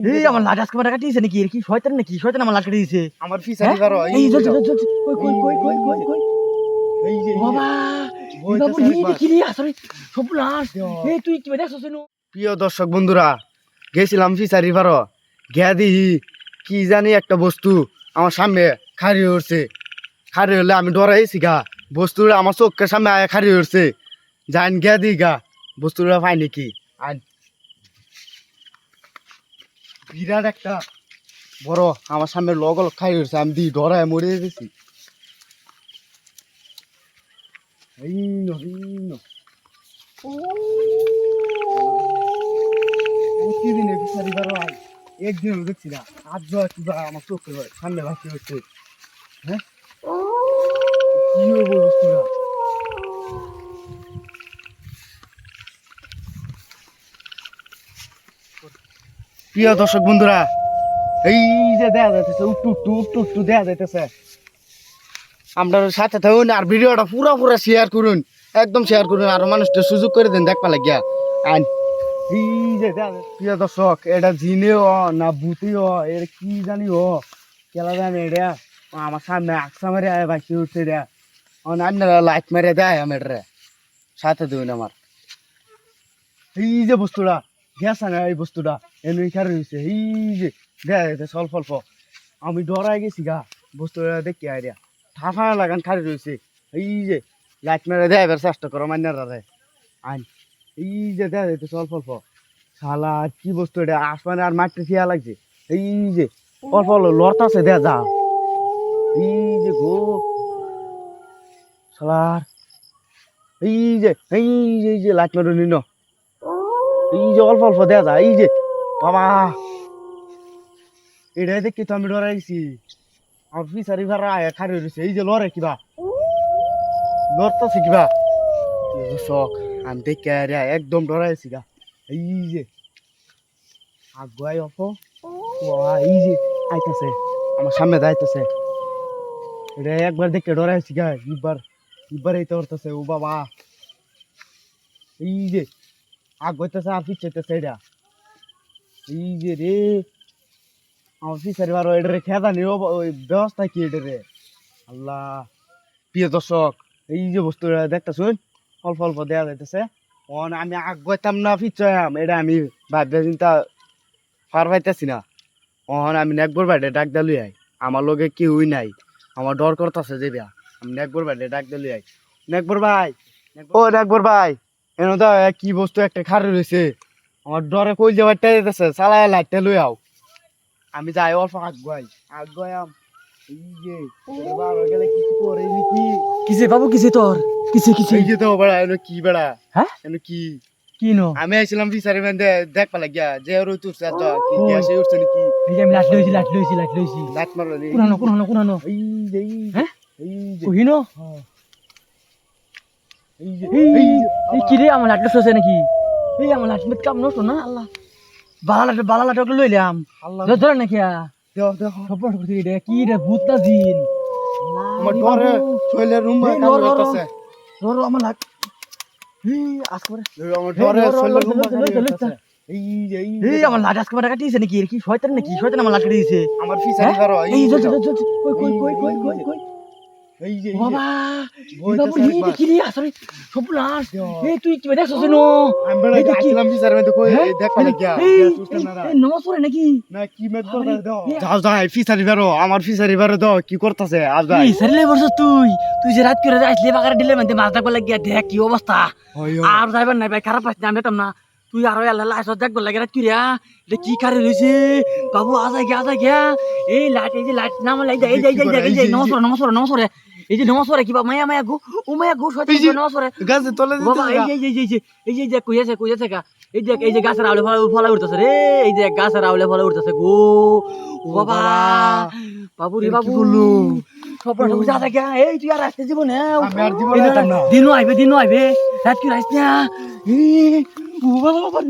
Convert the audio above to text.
এই আমার লাট আজকে টাকা দিয়েছে নাকি? কি শয়তান নাকি? শয়তান আমার লাট কেটে দিয়েছে আমার ফিসারি বারো এই চল চল চল কই কই কই কই কই কই? এই যে বাবা বাবু এই একবার। রে আসলে? সব লাশ। এই তুই কি দেখছস নো প্রিয় দর্শক বন্ধুরা গেছিলাম ফিসারি বারো গিয়া দিহি কি জানি একটা বস্তু আমার সামনে খারি উঠছে খারি হলে আমি ডরাইছি গা। বস্তুটা আমার চোখের সামনে আয়া খারি উঠছে জান গিয়া দিই গা বস্তুটা পাই নাকি আর বিরাট একটা বড় আমার সামনে লগল খাই উঠছে আমি দি ডরায় মরে গেছি। ন, ন। প্রতিদিন ফিসারি বারো আয় একদিন দেখছি না। আজ যা কিবা আমার চোখে সামনে ভাসি হচ্ছে হ্যাঁ? কি হব বস্তুটা প্রিয় দর্শক বন্ধুরা, এই যে দেয়া যাইতেছে, উট্টু উট্টু উট্টু উট্টু দেখা যাইতেছে। আমরা সাথে থাকুন আর ভিডিওটা পুরো পুরো শেয়ার করুন, একদম শেয়ার করুন আর মানুষটা সুযোগ করে দেন, দেখবা লাগিয়া। আইন এই যে প্রিয় দর্শক, এটা জিনে ও না ভূতি ও এর কি জানি ও, কেলা জানি এটা? আমার সামনে আকসা মারে বাকি উঠছে রে ও নান্নারা লাইট মেরে দেয় আমি এটা সাথে দিন আমার। এই যে বস্তুটা গেছে না এই বস্তুটা। এনে খারে রয়েছে এই যে দেখা স্বল্প অল্প আমি ডরাই গেছি গা, বস্তুটা দেখি আইডিয়া। ঠাফা লাগান খারে রয়েছে এই যে, লাইট মেরে দেয় এবার চেষ্টা করো মান্নারা রে আইন। এই যে দেখা যাচ্ছে অল্প অল্প শালা, কি বস্তু এটা? আসমানে আর মাটি থিয়া লাগছে। এই যে, অল্প অল্প লড়তাছে দেখা যা। এই যে, গো। শালার। এই যে এই যে, লাইট মেরে, নিন। এই যে অল্প অল্প দেখা যা এই যে। বাবা এটাই দেখি তো আমি ডরাই গেছি। আমার ফিসারি ভাড়া আয়া খারে রয়েছে এই যে লড়ে কিবা। লড়তাছে কিবা। শখ আমি দেখে একদম ডরাইছি গা। এই যে। আগুয়াই বাবা, এই যে আইতাছে আমার সামনে দাইতেছে এটা একবার দেখে ডরাইছি গা এবার এবার এই তোরতেছে ও বাবা। এই যে। আগুয়াইতেছে আর পিছাইতেছে এটা এই যে রে, আমার পিছারি বারো এটা রে খেদা নিও ওই ব্যবস্থা কি এটা রে আল্লাহ, প্রিয় দর্শক, এই যে বস্তুটা দেখতেছুন, অল্প অল্প দেওয়া যাইতেছে। অন, আমি আগাইতাম না পিছাম এটা আমি ভাবতে চিন্তা পার পাইতেছি না। অহন আমি নেকবর বাইরে ডাক দিলুই আই। আমার লগে কেউই নাই। আমার ডর করতেছে যে আমি নেকবর বাইরে ডাক দিলুই আই। নেকবর ভাই, ও নেকবর ভাই। এনে তো কি বস্তু একটা খারে রয়েছে। আমার ডরে কই যাবার টাইতেছে চালায় লাইটটা লই আও। আমি যাই অল্প হয়ে গেলে কিছু করে নাকি? কিসে বাবু কিসে তোর? কিসে কিসে? এই যে তো বেড়া এনে কি বেড়া? হ্যাঁ? এনে কি? কি নো? আমি আইছিলাম ফিসারি মানে দেখ পালা গিয়া যে ওর তুলছে এত কি কি আসে উঠছে নাকি? এই যে আমি লাট লইছি লাট লইছি লাট লইছি। লাট মারলো কোনানো কোনানো কোনানো এই যে হ্যাঁ? এই যে। কহিনো? এই যে এই কি রে আমার নাকি? এই আমার লাট মিট কাম নষ্ট না? আল্লাহ। বালা লাট বালা লাট লইলাম। আল্লাহ। ধর ধর নাকি? দেও দেও। সব করতে রে। কি রে ভূত না জিন? আমার ডরে শৈলে রুম এই কাম লড়, লড়, করতেছে। ধর আমার লাট। এই আজ করে। আমার ডরে লড়, লড়, শৈলে রুম লড়, লড়, লড়, করতেছে। এই যে এই যে, এই। আমার লাট আজকে টাকা দিয়েছে নাকি? কি? শয়তান নাকি? শয়তান আমার লাট দিয়েছে আমার ফিসারি? করো এই এই চল যে চল চল। চল, কই কই কই কই কই কই? এই যে বাবা বাবু একবার। কি রে আসলে সব লাশ। এই তুই কি দেখছস নো আমি বেড়া দেখি। ফিসারি মানে কই হ্যাঁ? দেখ এই সুস্থ না রা। এই পড়ে নাকি না কি আরে, করতে দাও যাও যাও ফিসারি বেরো আমার ফিসারি বেরো দাও কি করতেছে আজ ভাই এই সারিলে বসছ তুই তুই যে রাত করে আসলে বাগারে দিলে মানে মাছ দেখবার লাগিয়া দেখ কি অবস্থা আর যাইবার নাই ভাই খারাপ পাইছি আমি না তুই আর আল্লাহ লাইস দেখবার লাগে রাত কিরা এটা কি কারে রয়েছে বাবু আজা গিয়া আজা গিয়া এই লাইট এই যে লাইট নাম এই যে এই যে এই যে নমস্কার নমস্কার নমস্কার এই যে নমস্কার কি বা মায়া মায়া গো ও মায়া গো সত্যি নমস্কার গাছে তলে বাবা এই যে এই যে এই যে এই যে এই যে কই আছে কা এই দেখ এই যে গাছের আউলে ফলা ফলা উঠতেছে রে। এই যে গাছের আউলে ফলা উঠতেছে গো। ও বাবা বাবু। রে বাবু। করল? সবরা সব যা দেখা এই তুই আর আসতে জীবনে। দিনও আইবে দিনও আইবে। রাত কি রাইস না? ও বাবা বাবা